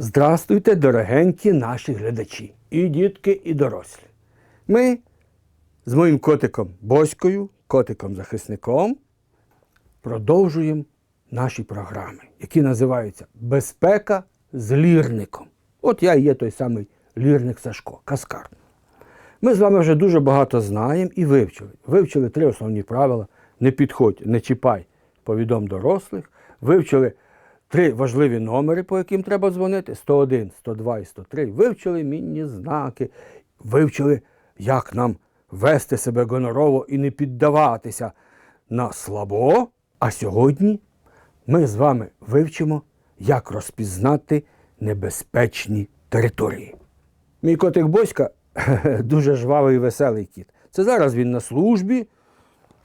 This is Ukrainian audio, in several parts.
Здрастуйте, дорогенькі наші глядачі, і дітки, і дорослі. Ми з моїм котиком Боською, котиком-захисником, продовжуємо наші програми, які називаються Безпека з лірником. От я і є той самий лірник Сашко, Каскар. Ми з вами вже дуже багато знаємо і вивчили. Вивчили три основні правила: не підходь, не чіпай, повідом дорослих. Вивчили три важливі номери, по яким треба дзвонити: 101, 102 і 103. Вивчили мінні знаки, вивчили, як нам вести себе гонорово і не піддаватися на слабо. А сьогодні ми з вами вивчимо, як розпізнати небезпечні території. Мій котик Боська дуже жвавий і веселий кіт. Це зараз він на службі,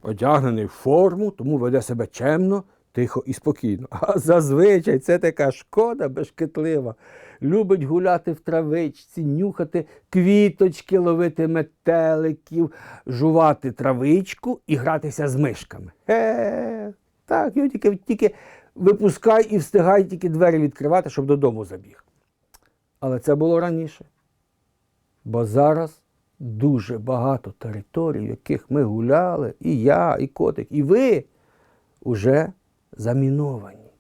одягнений в форму, тому веде себе чемно, тихо і спокійно. А зазвичай це така шкода бешкетлива. Любить гуляти в травичці, нюхати квіточки, ловити метеликів, жувати травичку і гратися з мишками. Е, так, його тільки, тільки випускай і встигай тільки двері відкривати, щоб додому забіг. Але це було раніше. Бо зараз дуже багато територій, в яких ми гуляли, і я, і котик, і ви уже заміновані.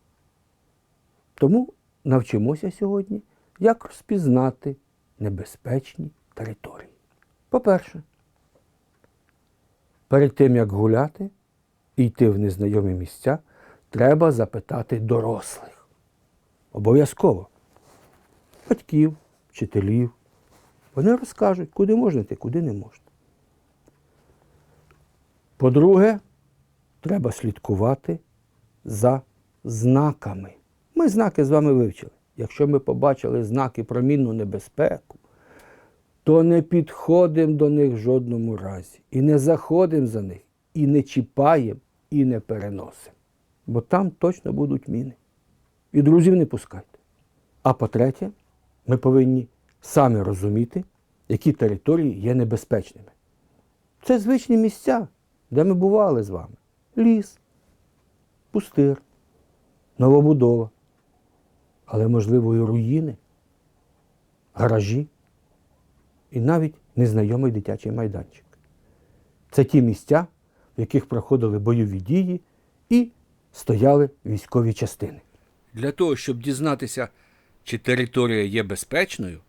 Тому навчимося сьогодні, як розпізнати небезпечні території. По-перше, перед тим, як гуляти йти в незнайомі місця, треба запитати дорослих. Обов'язково. Батьків, вчителів. Вони розкажуть, куди можна йти, куди не можна. По-друге, треба слідкувати за знаками. Ми знаки з вами вивчили. Якщо ми побачили знаки про мінну небезпеку, то не підходимо до них в жодному разі. І не заходимо за них, і не чіпаємо, і не переносимо. Бо там точно будуть міни. І друзів не пускайте. А по-третє, ми повинні самі розуміти, які території є небезпечними. Це звичні місця, де ми бували з вами. Ліс, пустир, новобудова, але, можливо, і руїни, гаражі і навіть незнайомий дитячий майданчик. Це ті місця, в яких проходили бойові дії і стояли військові частини. Для того, щоб дізнатися, чи територія є безпечною,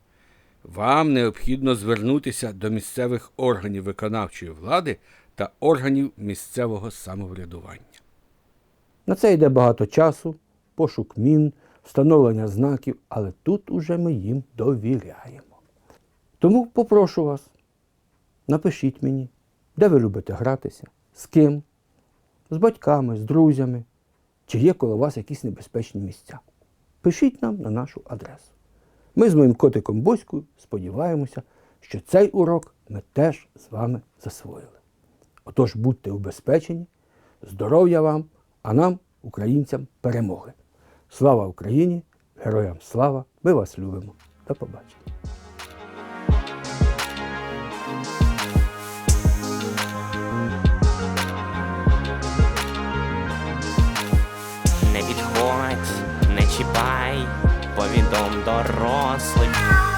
вам необхідно звернутися до місцевих органів виконавчої влади та органів місцевого самоврядування. На це йде багато часу, пошук мін, встановлення знаків, але тут уже ми їм довіряємо. Тому попрошу вас, напишіть мені, де ви любите гратися, з ким, з батьками, з друзями, чи є коло вас якісь небезпечні місця. Пишіть нам на нашу адресу. Ми з моїм котиком Боською сподіваємося, що цей урок ми теж з вами засвоїли. Отож, будьте убезпечені, здоров'я вам, а нам, українцям, перемоги. Слава Україні! Героям слава! Ми вас любимо! До побачення! Чіпай, повідом дорослих.